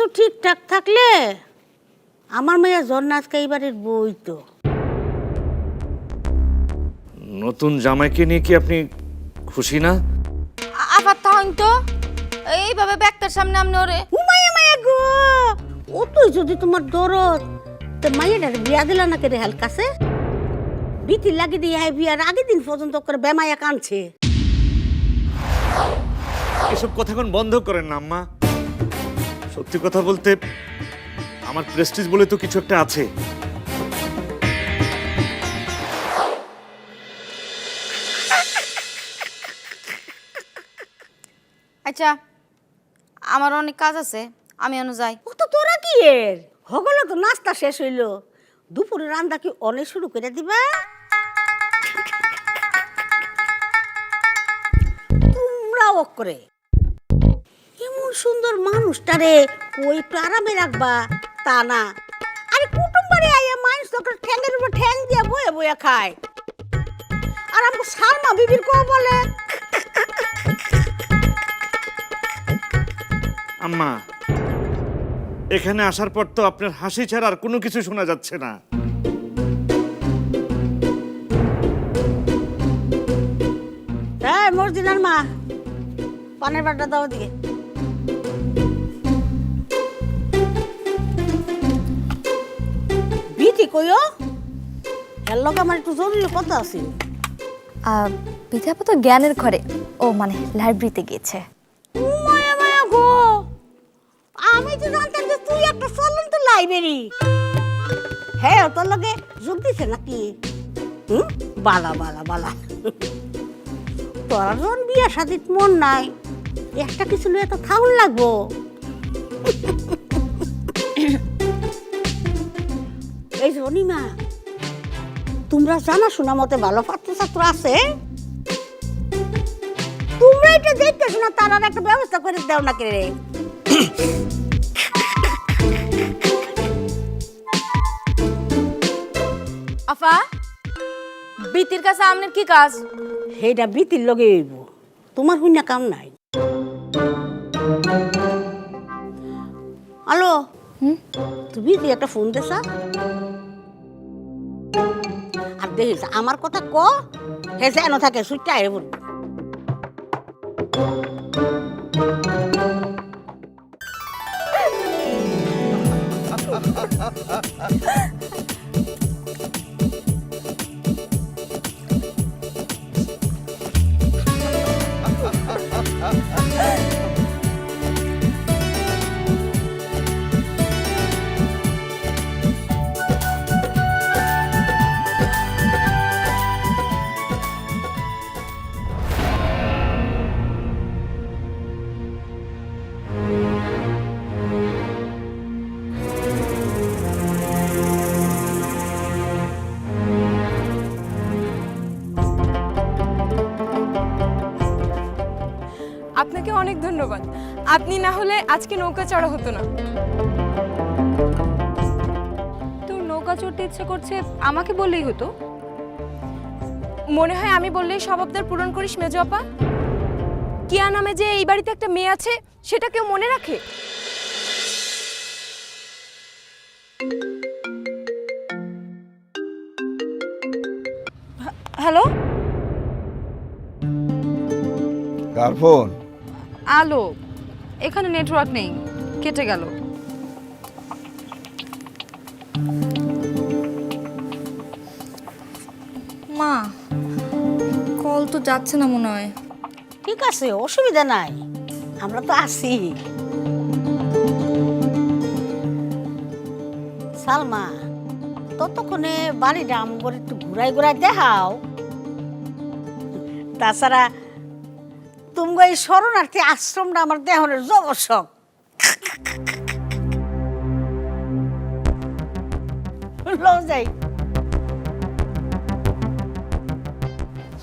কিছু ঠিকঠাক থাকলে আমার মেয়ে জন্নাথকে এইবারের বই তো নতুন জামাইকে নিয়ে কি আপনি খুশি না? আবার তাহন তো এইভাবে ব্যাগটার সামনে আপনি ওরে উমাইয়া মায়া গো! ও তুই যদি তোমার দরদ তো মাইয়াটার বিয়া দিলা না কেরে হেল কাছে? বিতি লাগি দিয়ে হ্যাঁ বিয়ার আগের দিন পর্যন্ত করে বেমায়া কানছে এসব কথা এখন বন্ধ করেন না আম্মা। সত্যি কথা বলতে আমার প্রেস্টিজ বলে তো কিছু একটা আছে। আচ্ছা আমার অনেক কাজ আছে আমি অনু যাই। ও তো তোরা কি এর? হগলো তো নাস্তা শেষ হইল। দুপুরে রান্না কি অনেক শুরু করে দিবা? তোমরা ও করে সুন্দর মানুষটারে ওই আরামে রাখবা তা না। আরে কুটুম বাড়ি আইয়া মানুষ তোকে ঠ্যাঙ্গের উপর ঠ্যাং দিয়ে বয়ে বয়ে খায়। আর আমাকে সালমা বিবির কো বলে? আম্মা এখানে আসার পর তো আপনার হাসি ছাড়া আর কোনো কিছু শোনা যাচ্ছে না। মর্জিনার মা পানের বাটা দাও দিকে বিটি কইও? এর লোক আমার একটু জরুরি কথা আছে। তো জ্ঞানের ঘরে ও মানে লাইব্রেরিতে গিয়েছে। মায়া মায়া গো! আমি তো জানতাম যে তুই একটা চলন্ত লাইব্রেরি। হ্যাঁ তোর লগে যোগ দিছে নাকি? হুম? বালা বালা বালা। তোর যখন বিয়া শাদিত মন নাই। একটা কিছু লয়ে তো থাউন লাগবো। এই যে অনিমা তোমরা জানা শোনা মতে ভালো ছাত্র ছাত্র আছে? তোমরা এটা দেখতেছো না তার আর একটা ব্যবস্থা করে দাও না রে? আফা বিতির কাছে আপনার কি কাজ? সেইটা বিতির লগে হইব তোমার হুইনা কাম নাই। হ্যালো তুমি কি একটা ফোন দেছা আর দেখিস, আমার কথা ক, হে যেন থাকে সুইটা আয় বলব অনেক ধন্যবাদ। আপনি না হলে আজকে নৌকা চড়া হতো না। তোর নৌকা চড়তে ইচ্ছে করছে আমাকে বললেই হতো? মনে হয় আমি বললেই সব আবদার পূরণ করিস মেজো আপা। কিয়া নামে যে এই বাড়িতে একটা মেয়ে আছে সেটা কেউ মনে রাখে? হ্যালো? কার ফোন আলো। এখানে নেটওয়ার্ক নেই। কেটে গেল। মা কল তো যাচ্ছে না মনে হয়। ঠিক আছে অসুবিধা নাই। আমরা তো আছি। সালমা ততক্ষণে বাড়িটা আমগর একটু ঘুরাই ঘুরাই দেখাও। তাছাড়া তুমি এই শরণার্থী আশ্রমটা আমার দেহনের জবসক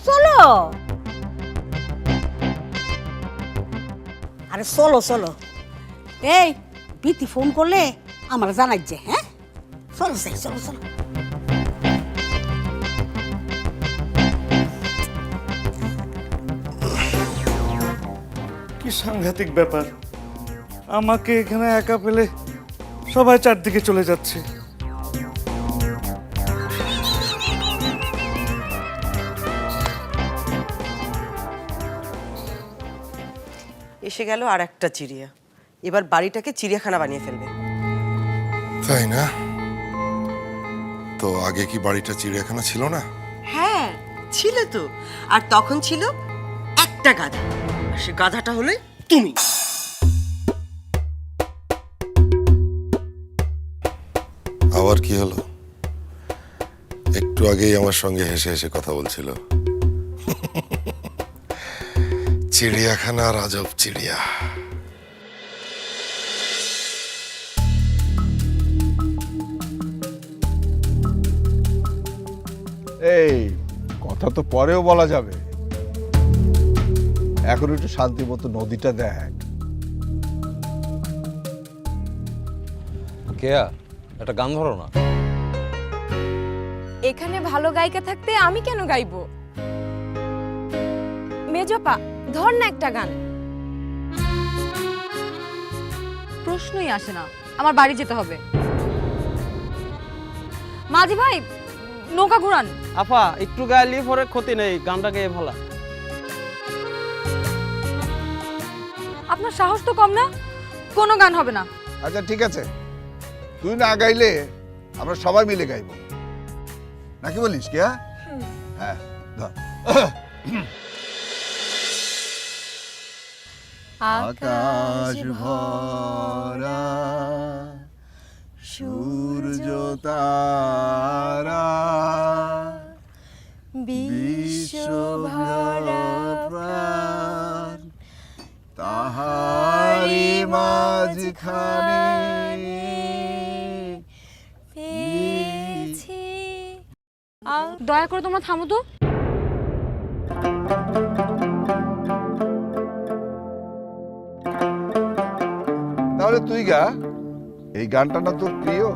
চলো। আরে চলো চলো। এই, প্রীতি ফোন করলে আমার জানাই যে হ্যাঁ? চলো যাই, চলো চলো। কি সাংঘাতিক ব্যাপার। আমাকে এখানে একা পেলে সবাই চারদিকে চলে যাচ্ছে। এসে গেল আর একটা চিড়িয়া। এবার বাড়িটাকে চিড়িয়াখানা বানিয়ে ফেলবে। তাই না? তো আগে কি বাড়িটা চিড়িয়াখানা ছিল না? হ্যাঁ ছিল তো। আর তখন ছিল একটা গাধা। সে গাধাটা হলে তুমি। আবার কি হলো? একটু আগেই আমার সঙ্গে হেসে হেসে কথা বলছিল। চিড়িয়াখানা রাজব চিড়িয়া। এই কথা তো পরেও বলা যাবে। এখন একটু শান্তি মতো নদীটা দেখ। কেয়া একটা গান ধরো না। এখানে ভালো গায়িকা থাকতে আমি কেন গাইবো? মেজপা ধর না একটা গান। প্রশ্নই আসে না আমার বাড়ি যেতে হবে। মাঝি ভাই নৌকা ঘুরান। আফা একটু গাইলে পরে ক্ষতি নেই গানটা গেয়ে ভালা আপনার সাহস তো কম না? কোনো গান হবে না। আচ্ছা ঠিক আছে। তুই না গাইলে আমরা সবাই মিলে গাইবো। নাকি বলিস কে হ্যাঁ ধর। আকাশ ভরা সূর্য তারা বিশ্ব ভরা প্রাণ। তাহারি মাঝখানে দয়া করে তোমরা থামো তো। তাহলে তুই গা এই গানটা না তোর প্রিয়?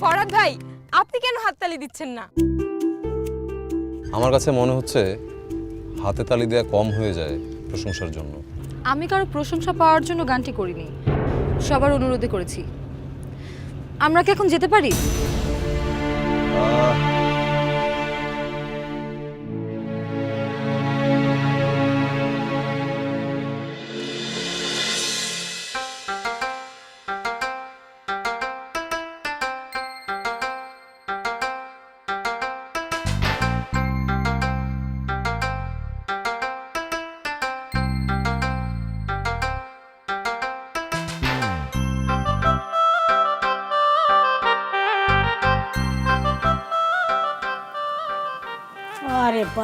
ফরাদ ভাই আপনি কেন হাততালি দিচ্ছেন না? আমার কাছে মনে হচ্ছে হাতে তালি দেওয়া কম হয়ে যায় প্রশংসার জন্য। আমি কারও প্রশংসা পাওয়ার জন্য গানটি করিনি। সবার অনুরোধে করেছি। আমরা কি এখন যেতে পারি? আরে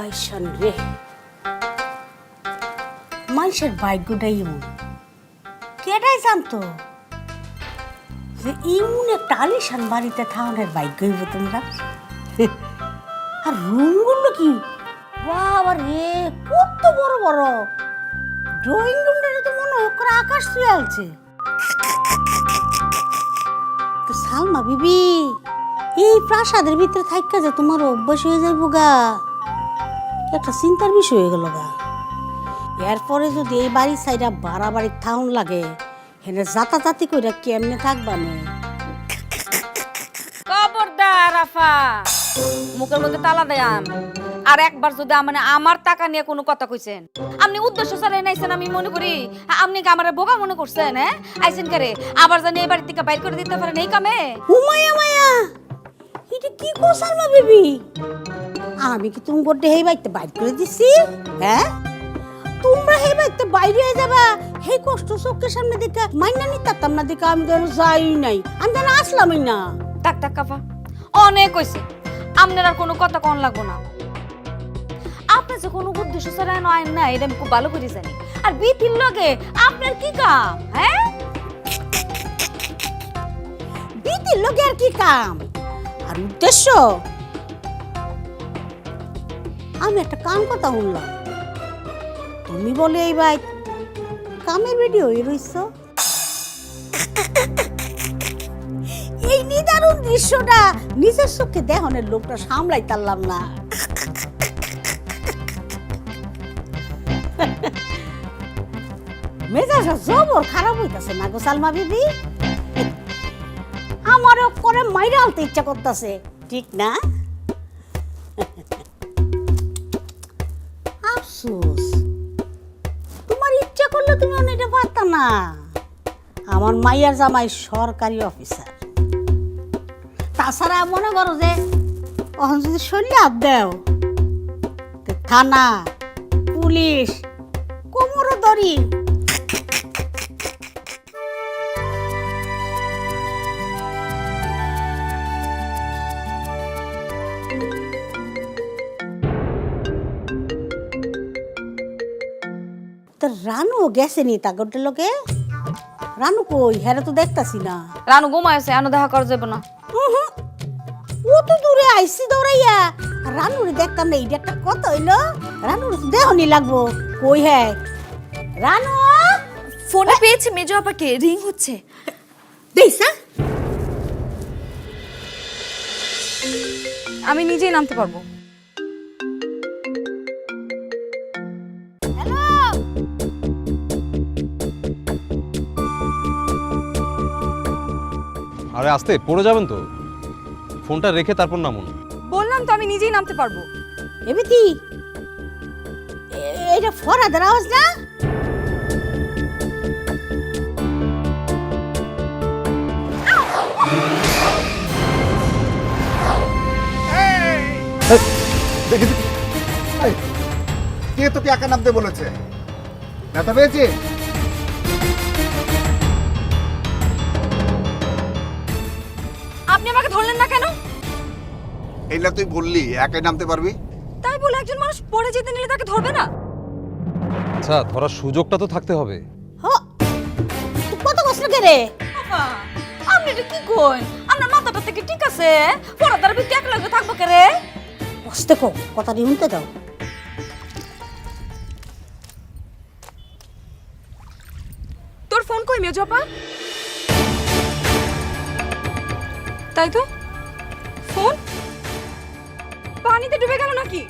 বাইশান রে মানুষের ভাগ্যটাই এমন। কেটাই জানতো যে ইমন একটা আলিশান বাড়িতে থাকানোর ভাগ্য হইব তোমরা? আর রুমগুলো কি? বাবা রে, কত বড় বড়। ড্রয়িং রুমটা তো মনে হয় করে আকাশ ছুঁয়ে আলছে তো সালমা বিবি, এই প্রাসাদের ভিতরে থাইকা যে তোমার অভ্যাস হয়ে যাইব গা। একটা চিন্তার বিষয় হয়ে গেল গা। এরপরে যদি এই বাড়ির সাইডা বাড়াবাড়ি থাউন লাগে হেনে জাতাজাতি কইরা কেমনে থাকবা নে খবরদার আফা মুখের মধ্যে তালা দেয়াম আর একবার যদি মানে আমার টাকা নিয়ে কোনো কথা কইছেন আপনি উদ্দেশ্য ছাড়া নাইছেন আমি মনে করি। আপনি কি আমার বোকা মনে করছেন হ্যাঁ? আইছেন করে? আবার জানি এই বাড়ি থেকে বাইর করে দিতে পারেন এই কামে? উমায়া মায়া এটা কি কোসাল মা বিবি? আমি কি তুমি গোটে হেই বাইতে বাইর করে দিছি? হ্যাঁ? তোমরা হেই বাইতে বাইরে হয়ে যাবা। হেই কষ্ট চোখের সামনে দেখে মাইনা নিতাম না দেখে আমি যেন যাই নাই। আমি যেন আসলামই না। টাক টাক কাফা অনেক কইছে আপনার আর কোনো কথা কন লাগবো না। আপনি যে কোনো উদ্দেশ্য ছাড়া নয় না এটা আমি খুব ভালো করে জানি। আর বিতির লগে আপনার কি কাম হ্যাঁ? বিতির লোকে আর কি কাম? আর উদ্দেশ্য? আমি একটা কাম কথা শুনলাম তুমি বলে এই ভাই কামের ভিডিও হয়ে রইছ। এই নিদারুণ দৃশ্যটা নিজের চোখে দেহনের লোকটা সামলাই পারলাম না। মেজাজটা জবর খারাপ হইতাছে না গো সালমা বিবি। আমারও করে মাইরা আলতে ইচ্ছা করতেছে। ঠিক না? আফসোস। তোমার ইচ্ছা করলে তুমি এটা পারতা না। আমার মাইয়ার জামাই সরকারি অফিসার। তাছাড়া মনে করো যে, অহন যদি শরীরে হাত দেও থানা, পুলিশ কোমরও দড়ি তো রানু গেছে নি তা গোটে লোকে রানু কই? হ্যাঁ তো দেখতাছি না। রানু ঘুমাইছে আনো দেখা করা যাবে না। ও তো দূরে আইসি দৌড়াইয়া। আর রানুরে দেখতাম না এইটা একটা কত হইল। রানুর দেহনি লাগবো। কই হ্যাঁ? রানু! ফোনে পেয়েছে মেজো আপাকে রিং হচ্ছে। দিস আমি নিজেই নামতে পারব। আরে আসতে পড়ে যাবেন তো। ফোনটা রেখে তারপর নামুন। বললাম তো আমি নিজেই নামতে পারব। এবিতি এইটা ফরাদের আওয়াজ না? কে তোকে একা নামতে বলেছে? ব্যথা পেয়েছে? এই না তুই বললি একাই নামতে পারবি? তাই বলে একজন মানুষ পড়ে যেতে নিলে তাকে ধরবে না? আচ্ছা ধরার সুযোগটা তো থাকতে হবে। কত কষ্ট কে রে আপনি এটা কি কই আপনার মাথাটা থেকে ঠিক আছে? পড়াদার ভিতরে এক লগে থাকব কে রে? কষ্টে কো কথাটি শুনতে দাও। তোর ফোন কই মেজো আপা? তাই তো? ফোন? পানিতে ডুবে গেল নাকি?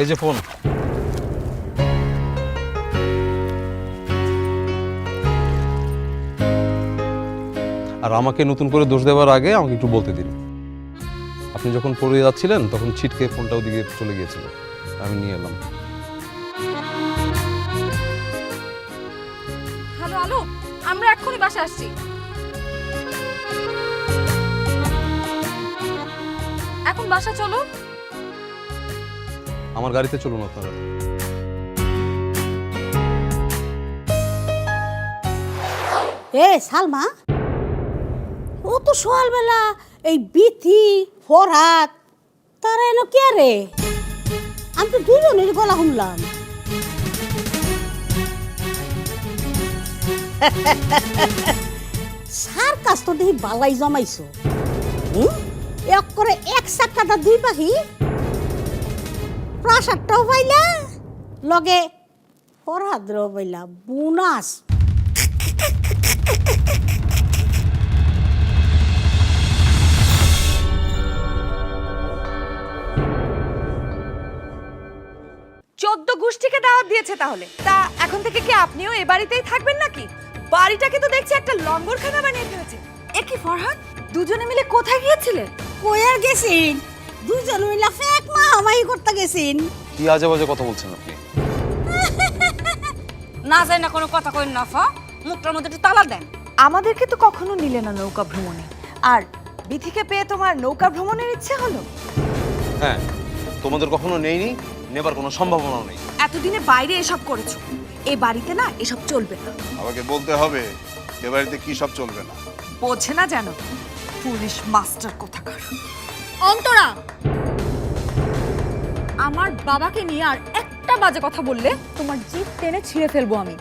এই যে ফোন। আমাকে নতুন করে দোষ দেওয়ার আগে আমাকে একটু বলতে দিন। আপনি যখন পড়ে যাচ্ছিলেন তখন ছিটকে ফোনটা ওদিকে চলে গিয়েছিল। আমি নিয়ে এলাম। হ্যালো আলো আমরা এক্ষুনি বাসা আসছি। এখন বাসা চলো আমার গাড়িতে চলুন আপনারা। এ সালমা ও তো সকালবেলা এই বিথি ফরহাত তারা এনো কে রে? আমি তো দুজনের গলা শুনলাম সার কাজ তো দেখি বালাই জমাইছো? এক করে এক চাকাটা দুই পাখি। প্রাসাদটাও পাইলা, লগে ফরহাদরাও পাইলা। বোনাস। চোদ্দ গোষ্ঠীকে দাওয়াত দিয়েছে তাহলে। তা এখন থেকে কি আপনিও এ বাড়িতেই থাকবেন নাকি? বাড়িটাকে তো দেখছি একটা লঙ্গরখানা বানিয়ে ফেলেছে। এ কি ফরহাদ? দুজনে মিলে কোথায় গিয়েছিলেন কয়ার গেছেন? দুজন মিলা ফেক মাহামাহি করতে গেছেন। কি আজে বাজে কথা বলছেন আপনি? না যায় না কোনো কথা কই না ফা। মুখটার মধ্যে একটু তালা দেন। আমাদেরকে তো কখনো নিলে না নৌকা ভ্রমণে। আর বিথিকে পেয়ে তোমার নৌকা ভ্রমণের ইচ্ছে হলো? হ্যাঁ তোমাদের কখনো নেইনি? নেবার কোনো সম্ভাবনাও নেই। এতদিনে বাইরে এসব করেছ। এ বাড়িতে না এসব চলবে না। আমাকে বলতে হবে এ বাড়িতে কি সব চলবে না? বোঝে না জানো পুলিশ মাস্টার কোথাকার। অন্তরা! আমার বাবাকে নিয়ে আর একটা বাজে কথা বললে তোমার জিভ টেনে ছিঁড়ে ফেলব আমি।